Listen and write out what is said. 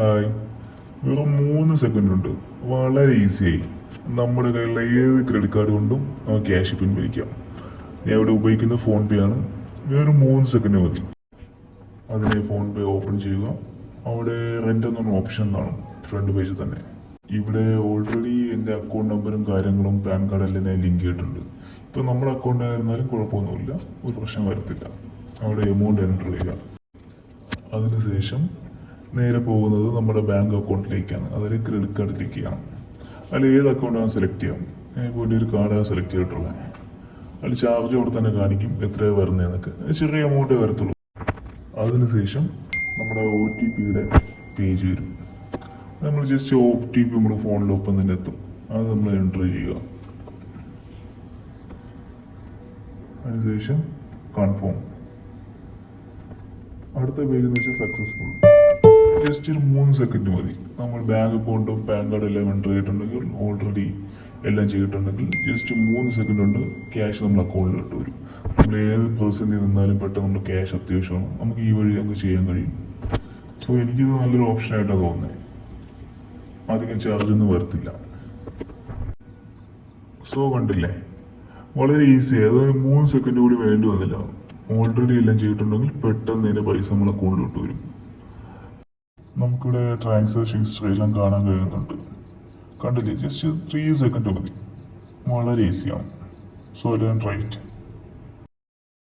Hi വെറും മൂന്ന് second ഉണ്ട്. വളരെ ഈസിയായി നമ്മുടെ കയ്യിലുള്ള ഏത് ക്രെഡിറ്റ് കാർഡ് കൊണ്ടും നമുക്ക് ക്യാഷ് പിൻവലിക്കാം ഞാൻ ഇവിടെ ഉപയോഗിക്കുന്ന ഫോൺ പേ ആണ്. വെറും മൂന്ന് സെക്കൻഡ് മതി. അതിനെ ഫോൺ പേ ഓപ്പൺ ചെയ്യുക. അവിടെ റെന്റ് എന്നൊരു ഓപ്ഷൻ കാണും. ഫ്രണ്ട് പേജിൽ തന്നെ. ഇവിടെ ഓൾറെഡി എന്റെ അക്കൗണ്ട് നമ്പറും കാര്യങ്ങളും പാൻ കാർഡ് എല്ലാം ഞാൻ ലിങ്ക് ചെയ്തിട്ടുണ്ട്. ഇപ്പോൾ നമ്മുടെ അക്കൗണ്ട് ആയിരുന്നാലും കുഴപ്പമൊന്നുമില്ല. ഒരു പ്രശ്നം വരത്തില്ല. അവിടെ എമൗണ്ട് എന്റർ ചെയ്യുക. അതിനുശേഷം നേരെ പോകുന്നത് നമ്മുടെ ബാങ്ക് അക്കൗണ്ടിലേക്കാണ്. അതിൽ ക്രെഡിറ്റ് കാർഡ് ക്ലിക്ക് ചെയ്യണം. അതിൽ ഏത് അക്കൗണ്ടാണ് സെലക്ട് ചെയ്യാം? ഇപ്പോൾ ഒരു കാർഡാണ് സെലക്ട് ചെയ്തിട്ടുള്ളത്. അതിൽ ചാർജ് അവിടെ തന്നെ കാണിക്കും എത്രയാണ് വരുന്നതെന്നൊക്കെ. ചെറിയ എമൗണ്ടേ വരത്തുള്ളൂ. അതിനുശേഷം നമ്മുടെ ഒ ടി പിയുടെ പേജ് വരും. നമ്മൾ ജസ്റ്റ് ഒ ടി പി നമ്മുടെ ഫോണിൽ ഒപ്പം തന്നെ എത്തും. അത് നമ്മൾ എന്റർ ചെയ്യുക. അതിനുശേഷം കൺഫേം അടുത്ത പേജ് എന്ന് വെച്ചാൽ സക്സസ്ഫുൾ ജസ്റ്റ് ഒരു മൂന്ന് സെക്കൻഡ് മതി. നമ്മൾ ബാങ്ക് അക്കൗണ്ടും പാൻ കാർഡും എല്ലാം എന്റർ ചെയ്തിട്ടുണ്ടെങ്കിൽ ഓൾറെഡി എല്ലാം ചെയ്തിട്ടുണ്ടെങ്കിൽ ജസ്റ്റ് മൂന്ന് സെക്കൻഡ് കൊണ്ട് ക്യാഷ് നമ്മൾ അക്കൗണ്ടിൽ ഇട്ട് വരും. നമ്മൾ ഏത് പേഴ്സണിൽ നിന്നാലും പെട്ടെന്ന് നമ്മൾ ക്യാഷ് അത്യാവശ്യമാണ്. നമുക്ക് ഈ വഴി നമുക്ക് ചെയ്യാൻ കഴിയും. സോ എനിക്കിത് നല്ലൊരു ഓപ്ഷനായിട്ടാണ് തോന്നുന്നത് അധികം ചാർജ് ഒന്നും വരത്തില്ല. സോ കണ്ടില്ലേ? വളരെ ഈസി അതായത് മൂന്ന് സെക്കൻഡ് കൂടി വേണ്ടി വന്നില്ല. ഓൾറെഡി എല്ലാം ചെയ്തിട്ടുണ്ടെങ്കിൽ പെട്ടെന്ന് തന്നെ പൈസ നമ്മൾ അക്കൗണ്ടിലോട്ട് വരും. നമുക്കിവിടെ ട്രാൻസാക്ഷൻ ഹിസ്റ്ററിയെല്ലാം കാണാൻ കഴിയുന്നുണ്ട്. കണ്ടില്ലേ? ജസ്റ്റ് ത്രീ സെക്കൻഡ് മതി. വളരെ ഈസിയാണ് സോ ലേൺ റൈറ്റ്